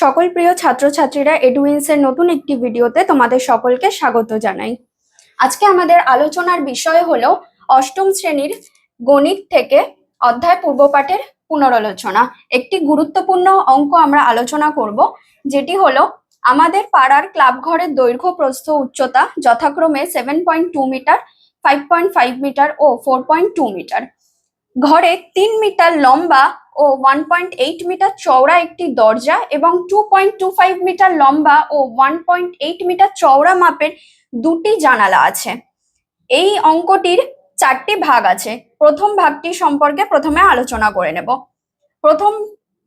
সকল প্রিয় ছাত্রছাত্রীরা এডুইন্সের নতুন একটি ভিডিওতে তোমাদের সকলকে স্বাগত জানাই। আজকে আমাদের আলোচনার বিষয় হলো অষ্টম শ্রেণির গণিত থেকে অধ্যায় পূর্বপাঠের পুনরালোচনা। একটি গুরুত্বপূর্ণ অঙ্ক আমরা আলোচনা করব, যেটি হলো আমাদের পাড়ার ক্লাব ঘরের দৈর্ঘ্য, প্রস্থ, উচ্চতা যথাক্রমে seven point two metre five point five metre ও ফোর পয়েন্ট টু মিটার ঘরে তিন মিটার লম্বা ও ওয়ান পয়েন্ট এইট মিটার চওড়া একটি দরজা এবং two point two five metre লম্বা ও ওয়ান পয়েন্ট এইট মিটার চওড়া মাপের দুটি জানালা আছে। এই অঙ্কটির চারটি ভাগ আছে। প্রথম ভাগটি সম্পর্কে প্রথমে আলোচনা করে নেব। প্রথম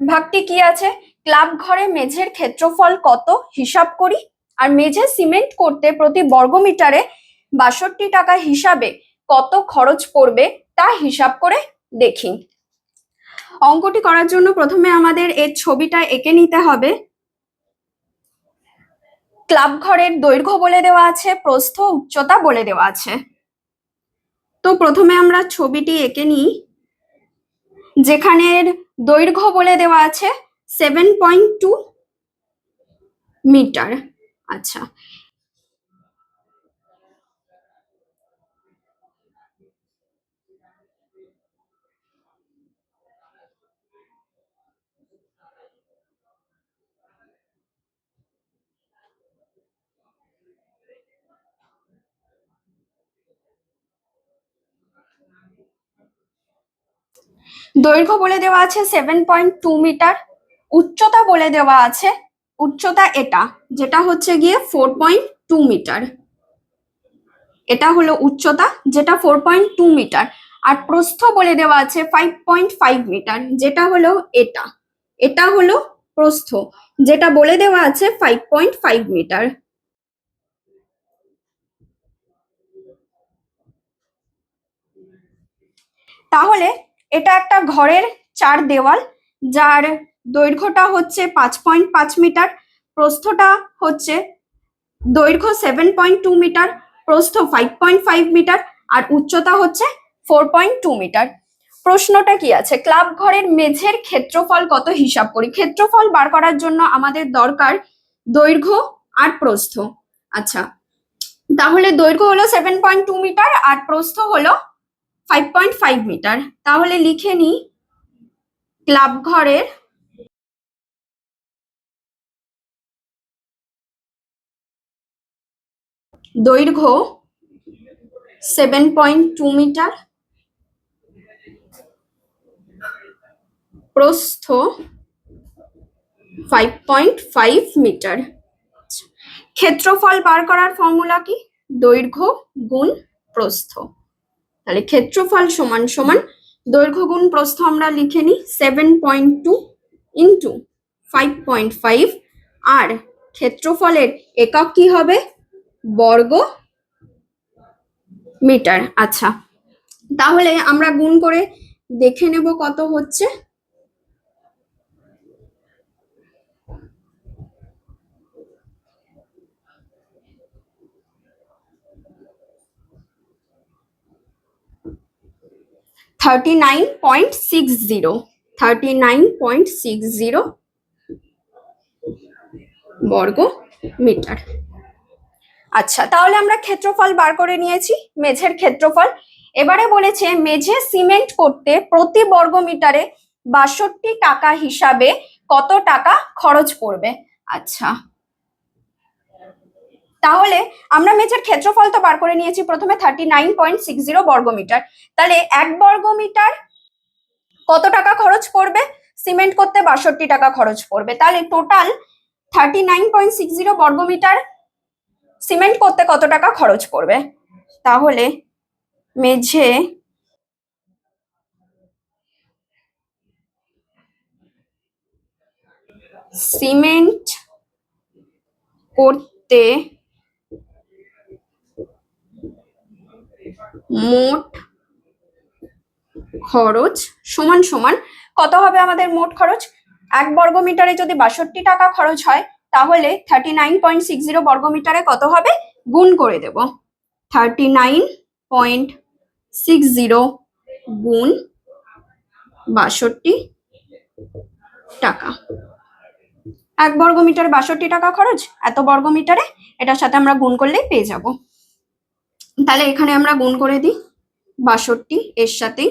ভাগটি কি আছে? ক্লাব ঘরে মেঝের ক্ষেত্রফল কত? হিসাব করি। আর মেঝে সিমেন্ট করতে প্রতি বর্গমিটারে বাষট্টি টাকা হিসাবে কত খরচ পড়বে তা হিসাব করে দেখি। অঙ্কটি করার জন্য প্রথমে আমাদের এর ছবিটা এঁকে নিতে হবে। ক্লাব ঘরের দৈর্ঘ্য বলে দেওয়া আছে, প্রস্থ উচ্চতা বলে দেওয়া আছে। তো প্রথমে আমরা ছবিটি এঁকে নিই। যেখানের দৈর্ঘ্য বলে দেওয়া আছে সেভেন পয়েন্ট টু মিটার আচ্ছা দৈর্ঘ্য বলে দেওয়া আছে সেভেন পয়েন্ট টু মিটার উচ্চতা বলে দেওয়া আছে উচ্চতা এটা, যেটা হচ্ছে গিয়ে ফোর পয়েন্ট টু মিটার এটা হলো উচ্চতা, যেটা ফোর পয়েন্ট টু মিটার আর প্রস্থ বলে দেওয়া আছে ফাইভ পয়েন্ট ফাইভ মিটার যেটা হলো এটা। এটা হলো প্রস্থ, যেটা বলে দেওয়া আছে ফাইভ পয়েন্ট ফাইভ মিটার তাহলে এটা একটা ঘরের চার দেওয়াল, যার দৈর্ঘ্যটা হচ্ছে পাঁচ পয়েন্ট পাঁচ মিটার, প্রস্থটা হচ্ছে দৈর্ঘ্য সেভেন পয়েন্ট টু মিটার, প্রস্থ ফাইভ পয়েন্ট ফাইভ মিটার, আর উচ্চতা হচ্ছে ফোর পয়েন্ট টু মিটার। প্রশ্নটা কি আছে? ক্লাব ঘরের মেঝের ক্ষেত্রফল কত হিসাব করি? ক্ষেত্রফল বার করার জন্য আমাদের দরকার দৈর্ঘ্য আর প্রস্থ। আচ্ছা তাহলে দৈর্ঘ্য হলো সেভেন পয়েন্ট টু মিটার, আর প্রস্থ হলো ফাইভ পয়েন্ট ফাইভ মিটার তাহলে লিখে নিই, ক্লাব ঘরের দৈর্ঘ্য সেভেন পয়েন্ট টু মিটার প্রস্থ ফাইভ পয়েন্ট ফাইভ মিটার ক্ষেত্রফল বার করার ফর্মুলা কি? দৈর্ঘ্য গুণ প্রস্থ। তাহলে ক্ষেত্রফল সমান সমান দৈর্ঘ্য গুণ প্রস্থ আমরা লিখে নিই seven point two into five point five আর ক্ষেত্রফলের একক কি হবে? বর্গ মিটার। আচ্ছা তাহলে আমরা গুণ করে দেখে নেব কত হচ্ছে। Thirty nine point six zero thirty nine point six zero বর্গ মিটার। আচ্ছা তাহলে আমরা ক্ষেত্রফল বার করে নিয়েছি, মেঝের ক্ষেত্রফল। এবারে বলেছে, মেঝে সিমেন্ট করতে প্রতি বর্গ মিটারে বাষট্টি টাকা হিসাবে কত টাকা খরচ পড়বে আচ্ছা তাহলে আমরা মেঝের ক্ষেত্রফল তো বার করে নিয়েছি, প্রথমে thirty nine point six zero বর্গমিটার। তাহলে এক বর্গমিটার কত টাকা খরচ পড়বে? সিমেন্ট করতে বাষট্টি টাকা খরচ পড়বে। তাহলে total thirty nine point six zero বর্গমিটার সিমেন্ট করতে কত টাকা খরচ পড়বে? তাহলে মেঝে সিমেন্ট করতে মোট খরচ সমান সমান কত হবে আমাদের মোট খরচ? এক বর্গ মিটারে যদি বাষট্টি টাকা খরচ হয়, তাহলে thirty nine point six zero বর্গ মিটারে কত হবে? গুণ করে দেব। Thirty nine point six zero গুণ বাষট্টি টাকা। এক বর্গ মিটার বাষট্টি টাকা খরচ? এত বর্গ মিটারে এটার সাথে আমরা গুণ করলেই পেয়ে যাব। তাহলে এখানে আমরা গুণ করে দিই বাষট্টি এর সাথেই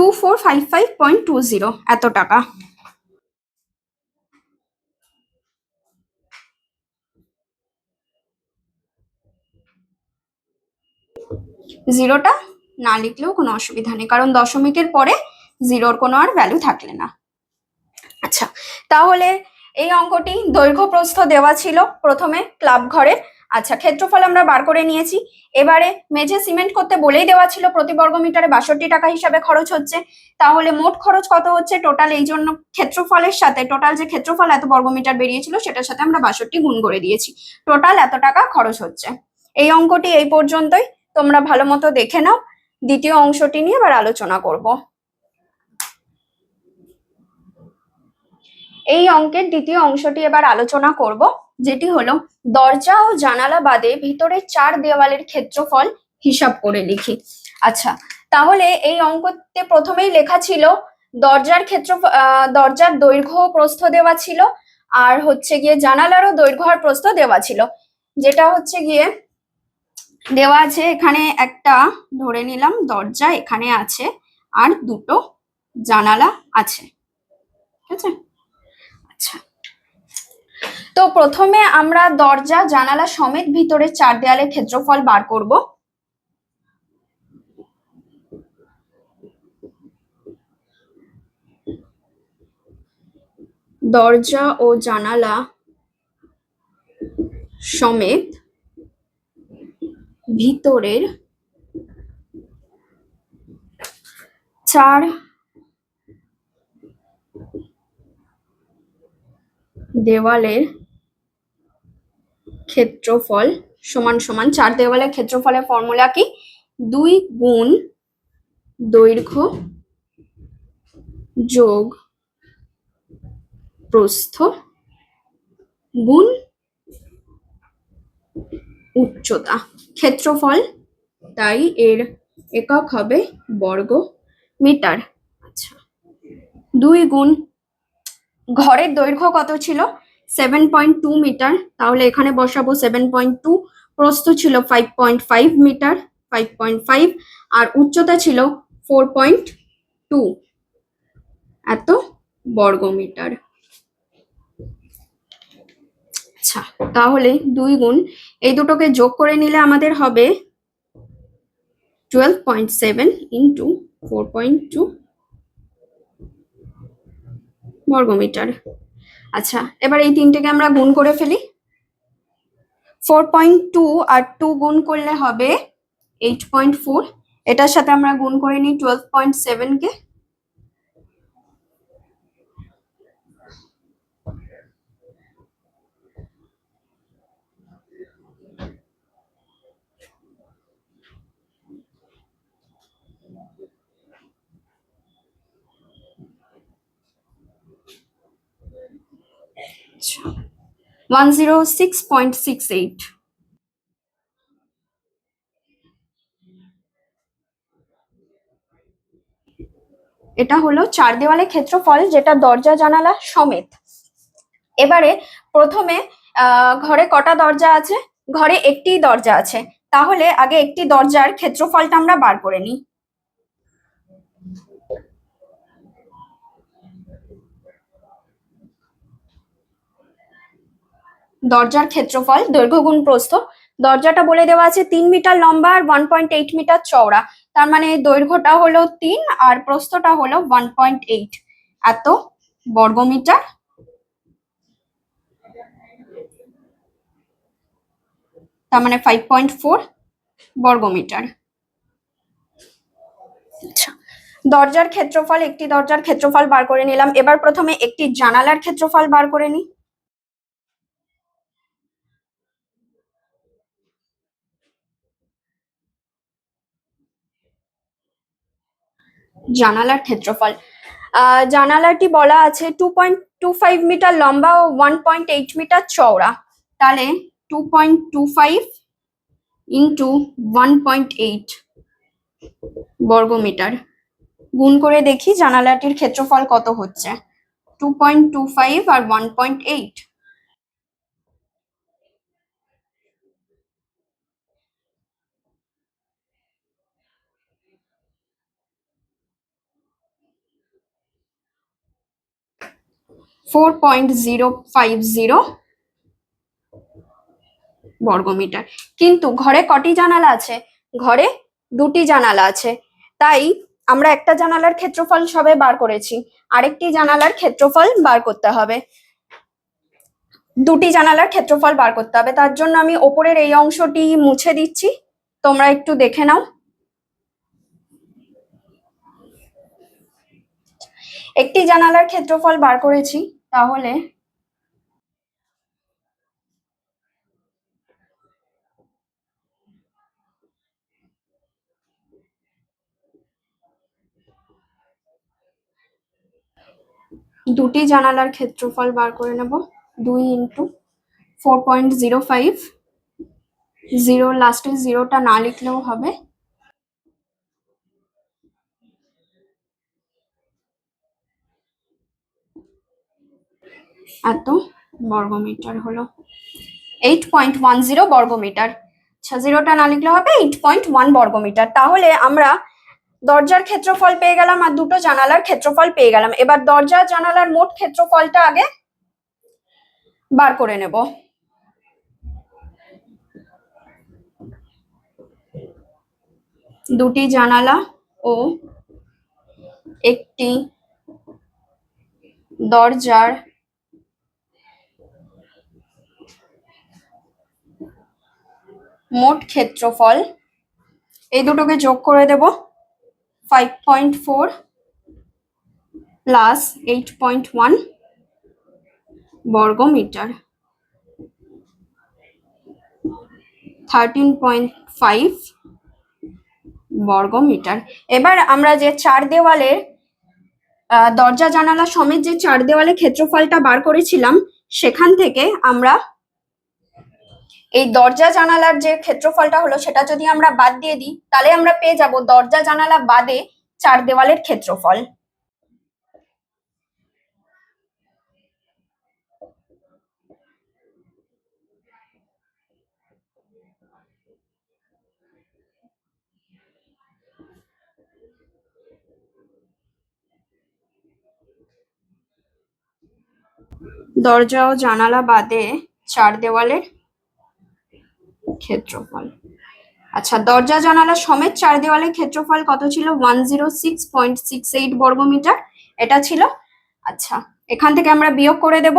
two four five five point two zero এত টাকা। জিরোটা না লিখলেও কোনো অসুবিধা নেই, কারণ দশমিকের পরে জিরোর কোনো আর ভ্যালু থাকলে না। আচ্ছা তাহলে এই অঙ্কটি দৈর্ঘ্য প্রস্থ দেওয়া ছিল প্রথমে ক্লাব ঘরের। আচ্ছা ক্ষেত্রফল আমরা বার করে নিয়েছি। এবারে মেঝে সিমেন্ট করতে বলেই দেওয়া ছিল প্রতি বর্গ মিটারে বাষট্টি টাকা হিসাবে খরচ হচ্ছে। তাহলে মোট খরচ কত হচ্ছে? টোটাল এই জন্য ক্ষেত্রফলের সাথে টোটাল যে ক্ষেত্রফল এত বর্গ মিটার বেরিয়েছিল, সেটার সাথে আমরা বাষট্টি গুণ করে দিয়েছি। টোটাল এত টাকা খরচ হচ্ছে। এই অঙ্কটি এই পর্যন্তই। তোমরা ভালো মতো দেখে নাও। দ্বিতীয় অংশটি নিয়ে এবার আলোচনা করব। এই অঙ্কের দ্বিতীয় অংশটি এবার আলোচনা করব। যেটি হলো, দরজা ও জানালা বাদে ভিতরে চার দেওয়ালের ক্ষেত্রফল হিসাব করে লিখি। আচ্ছা তাহলে এই অঙ্কতে প্রথমেই লেখা ছিল, দরজার ক্ষেত্র দরজার দৈর্ঘ্য প্রস্থ দেওয়া ছিল, আর হচ্ছে গিয়ে জানালারও দৈর্ঘ্য আর প্রস্থ দেওয়া ছিল। যেটা হচ্ছে গিয়ে দেওয়া আছে এখানে একটা, ধরে নিলাম দরজা এখানে আছে, আর দুটো জানালা আছে। ঠিক আছে? আচ্ছা। তো প্রথমে আমরা দরজা, জানালা সমেত ভিতরে চার দেয়ালের ক্ষেত্রফল বার করব। দরজা ও জানালা সমেত ভিতরের চার দেওয়ালের ক্ষেত্রফল সমান সমান চার দেওয়ালের ক্ষেত্রফলের ফর্মুলা কি? দুই গুণ দৈর্ঘ্য যোগ প্রস্থ গুণ উচ্চতা। ক্ষেত্রফল তাই এর একক হবে বর্গ মিটার আচ্ছা। দুই গুণ ঘরের দৈর্ঘ্য কত ছিল? সেভেন পয়েন্ট টু মিটার তাহলে এখানে বসাবো সেভেন পয়েন্ট টু প্রস্থ ছিল five point five metre five point five আর উচ্চতা ছিল ফোর পয়েন্ট টু এত বর্গ মিটার আচ্ছা তাহলে দুই গুণ। এই দুটোকে যোগ করে নিলে আমাদের হবে twelve point seven into four point two বর্গমিটার। আচ্ছা এবার এই তিনটেকে আমরা গুণ করে ফেলি। ফোর পয়েন্ট টু আর টু গুণ করলে হবে এইট পয়েন্ট ফোর এটার সাথে আমরা গুণ করে নিই twelve point সেভেনকে one zero six point six eight এটা হলো চার দেওয়ালে ক্ষেত্রফল, যেটা দরজা, জানালা সমেত। এবারে প্রথমে ঘরে কটা দরজা আছে? ঘরে একটি দরজা আছে। তাহলে আগে একটি দরজার ক্ষেত্রফলটা আমরা বার করে নিই। দরজার ক্ষেত্রফল দৈর্ঘ্য গুণ প্রস্থ। দরজাটা বলে দেওয়া আছে তিন মিটার লম্বা আর ওয়ান পয়েন্ট এইট মিটার চওড়া। তার মানে দৈর্ঘ্যটা হলো তিন আর প্রস্থটা হলো ওয়ান পয়েন্ট এইট এত বর্গমিটার তার মানে ফাইভ পয়েন্ট ফোর বর্গমিটার আচ্ছা দরজার ক্ষেত্রফল, একটি দরজার ক্ষেত্রফল বার করে নিলাম। এবার প্রথমে একটি জানালার ক্ষেত্রফল বার করে নিই। জানালার ক্ষেত্রফল। জানালাটি বলা আছে two point two five metre লম্বা ও ওয়ান পয়েন্ট এইট মিটার চওড়া। তাহলে two point two five into one point eight বর্গমিটার গুণ করে দেখি জানালাটির ক্ষেত্রফল কত হচ্ছে। টু পয়েন্ট টু ফাইভ আর one point eight four point zero five zero বর্গমিটার। কিন্তু ঘরে কটি জানালা আছে? ঘরে দুটি জানালা আছে। তাই আমরা একটা জানালার ক্ষেত্রফল সবে বার করেছি। আরেকটি জানালার ক্ষেত্রফল বার করতে হবে। দুটি জানালার ক্ষেত্রফল বার করতে হবে। তার জন্য আমি ওপরের এই অংশটি মুছে দিচ্ছি। তোমরা একটু দেখে নাও। একটি জানালার ক্ষেত্রফল বার করেছি। তাহলে? দুটি জানালার ক্ষেত্রফল বার করে নেব। দুই into four point zero five. Zero, লাস্টে জিরোটা না লিখলেও হবে। এত বর্গমিটার হলো এইট পয়েন্ট ওয়ান জিরো বর্গমিটার। আচ্ছা জিরোটা না লিখলে হবে এইট পয়েন্ট ওয়ান বর্গমিটার। তাহলে আমরা দরজার ক্ষেত্রফল পেয়ে গেলাম আর দুটো জানালার ক্ষেত্রফল পেয়ে গেলাম। এবার দরজা জানালার মোট ক্ষেত্রফলটা আগে বার করে নেব। দুটি জানালা ও একটি দরজার মোট ক্ষেত্রফল। এই দুটোকে যোগ করে দেব। Five point four plus eight point one বর্গমিটার। থার্টিন পয়েন্ট ফাইভ বর্গমিটার। এবার আমরা যে চার দেওয়ালের দরজা জানালা সমেত যে চার দেওয়ালে ক্ষেত্রফলটা বার করেছিলাম, সেখান থেকে আমরা এই দরজা জানালার যে ক্ষেত্রফলটা হলো সেটা যদি আমরা বাদ দিয়ে দিই, তাহলে আমরা পেয়ে যাব দরজা জানালা বাদে চার দেওয়ালের ক্ষেত্রফল। দরজা ও জানালা বাদে চার দেওয়ালের ক্ষেত্রফল। আচ্ছা দরজা জানালা সমেত চার দেওয়ালের ক্ষেত্রফল কত ছিল? One zero six point six eight বর্গমিটার। এটা ছিল? আচ্ছা এখান থেকে আমরা বিয়োগ করে দেব।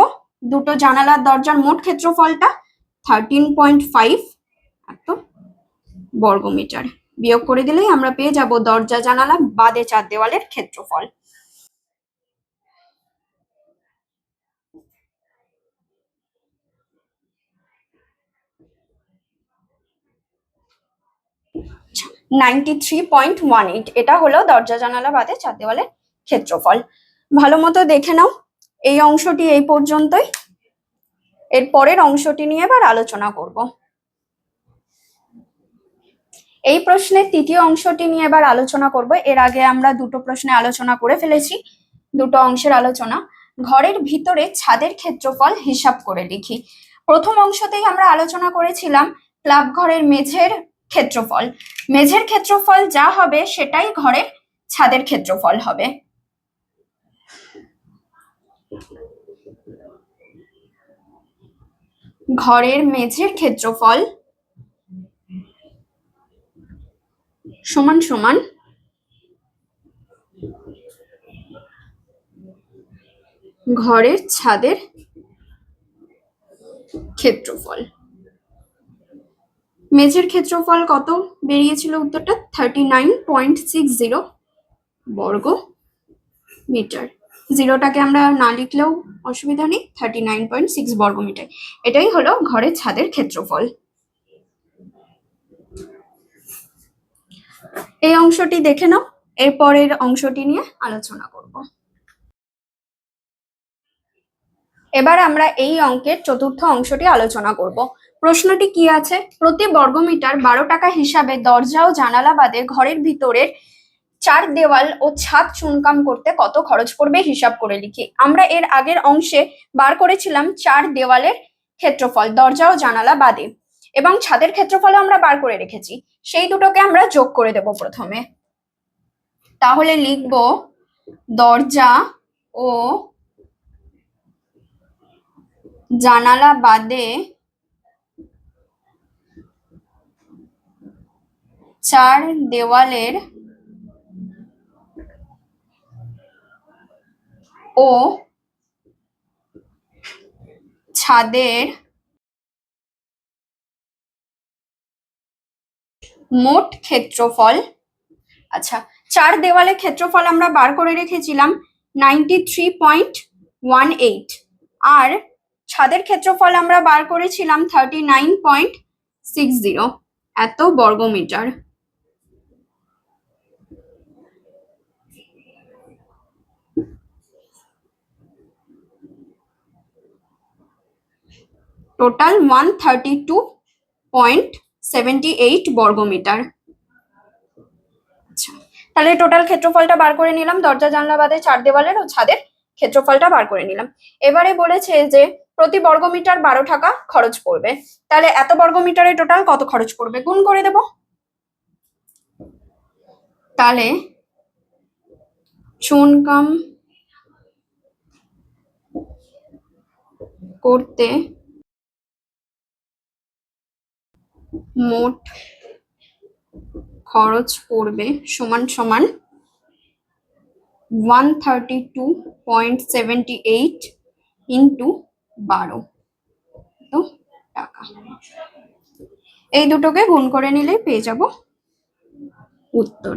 দুটো জানালার দরজার মোট ক্ষেত্রফলটা থার্টিন পয়েন্ট ফাইভ এত বর্গমিটার। বিয়োগ করে দিলেই আমরা পেয়ে যাব দরজা জানালা বাদে চার দেওয়ালের ক্ষেত্রফল। Ninety three point one eight এটা হলো দরজা জানালা বাদে চার দেওয়ালের ক্ষেত্রফল। ভালো মতো দেখে নাও, এই অংশটি এই পর্যন্তই। এর পরের অংশটি নিয়ে এবার আলোচনা করব। এই প্রশ্নের তৃতীয় অংশটি নিয়ে এবার আলোচনা করব। এর আগে আমরা দুটো প্রশ্নে আলোচনা করে ফেলেছি, দুটো অংশের আলোচনা। ঘরের ভিতরে ছাদের ক্ষেত্রফল হিসাব করে লিখি। প্রথম অংশতেই আমরা আলোচনা করেছিলাম ক্লাব ঘরের মেঝের ক্ষেত্রফল। মেঝের ক্ষেত্রফল যা হবে সেটাই ঘরের ছাদের ক্ষেত্রফল হবে। ঘরের মেঝের ক্ষেত্রফল সমান সমান ঘরের ছাদের ক্ষেত্রফল। মেঝের ক্ষেত্রফল কত? বেরিয়েছিল উত্তরটা thirty nine point six zero বর্গ মিটার। জিরোটাকে আমরা না লিখলেও অসুবিধা নেই থার্টি নাইন পয়েন্ট সিক্স বর্গ মিটার। এটাই হলো ঘরের ছাদের ক্ষেত্রফল। এই অংশটি দেখে নাও, এরপরের অংশটি নিয়ে আলোচনা করব। এবার আমরা এই অঙ্কের চতুর্থ অংশটি আলোচনা করব। প্রশ্নটি কি আছে? প্রতি বর্গমিটার বারো টাকা হিসাবে দরজা ও জানালা বাদে ঘরের ভিতরের চার দেওয়াল ও ছাদ চুনকাম করতে কত খরচ পড়বে হিসাব করে লিখি। আমরা এর আগের অংশে বার করেছিলাম চার দেওয়ালের ক্ষেত্রফল, দরজা ও জানালা বাদে। এবং ছাদের ক্ষেত্রফলও আমরা বার করে রেখেছি। সেই দুটোকে আমরা যোগ করে দেব প্রথমে। তাহলে লিখব দরজা ও জানালা বাদে চার দেওয়ালের ও ছাদের মোট ক্ষেত্রফল আচ্ছা চার দেওয়ালের ক্ষেত্রফল আমরা বার করে রেখেছিলাম ninety three point one eight আর ছাদের ক্ষেত্রফল আমরা বার করেছিলাম thirty nine point six zero এত বর্গমিটার। Total one thirty two point seventy eight বর্গমিটার। আচ্ছা তাহলে টোটাল ক্ষেত্রফলটা বার করে নিলাম। দরজা, জানলা বাদে চার দেওয়ালের ও ছাদের ক্ষেত্রফলটা বার করে নিলাম। এবারে বলেছে যে প্রতি বর্গমিটার বারো টাকা খরচ পড়বে। তাহলে এত বর্গমিটারে টোটাল কত খরচ পড়বে? গুণ করে দেব। তাহলে চুনকাম করতে মোট খরচ পড়বে সমান সমান one thirty two point seventy eight into বারো। তো টাকা। এই দুটোকে গুণ করে নিলেই পেয়ে যাব উত্তর।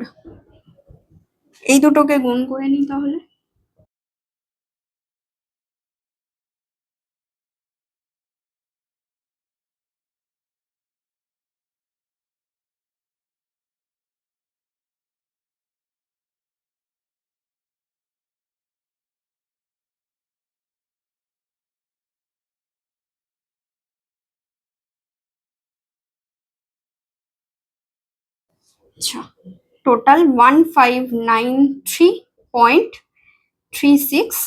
এই দুটোকে গুণ করে নিই তাহলে। Total one five nine three point three six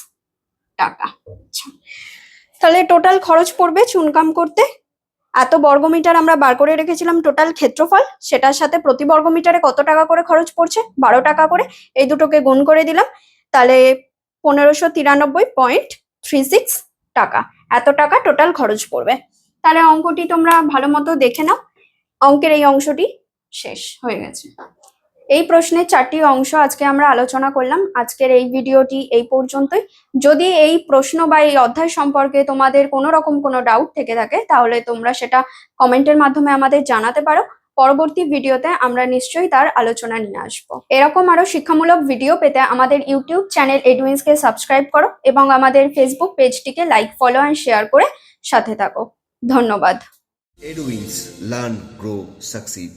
টাকা। আচ্ছা তাহলে টোটাল খরচ পড়বে চুনকাম করতে। এত বর্গমিটার আমরা বার করে রেখেছিলাম টোটাল ক্ষেত্রফল, সেটার সাথে প্রতি বর্গমিটারে কত টাকা করে খরচ পড়ছে? বারো টাকা করে। এই দুটোকে গুণ করে দিলাম, তাহলে পনেরোশো তিরানব্বই পয়েন্ট থ্রি সিক্স টাকা। এত টাকা টোটাল খরচ পড়বে। তাহলে অঙ্কটি তোমরা ভালো মতো দেখে নাও। অঙ্কের এই অংশটি শেষ হয়ে গেছে। এই প্রশ্নের চারটি অংশ আজকে আমরা আলোচনা করলাম। আজকের এই ভিডিওটি এই পর্যন্তই। যদি এই প্রশ্ন বা এই অধ্যায় সম্পর্কে তোমাদের কোনো রকম কোনো ডাউট থেকে থাকে তাহলে তোমরা সেটা কমেন্টের মাধ্যমে আমাদের জানাতে পারো। পরবর্তী ভিডিওতে আমরা নিশ্চয়ই তার আলোচনা নিয়ে আসব। এরকম আরও শিক্ষামূলক ভিডিও পেতে আমাদের ইউটিউব চ্যানেল এডুইন্সকে সাবস্ক্রাইব করো এবং আমাদের ফেসবুক পেজটিকে লাইক ফলো অ্যান্ড শেয়ার করে সাথে থাকো। ধন্যবাদ। Edwins Learn, Grow, Succeed.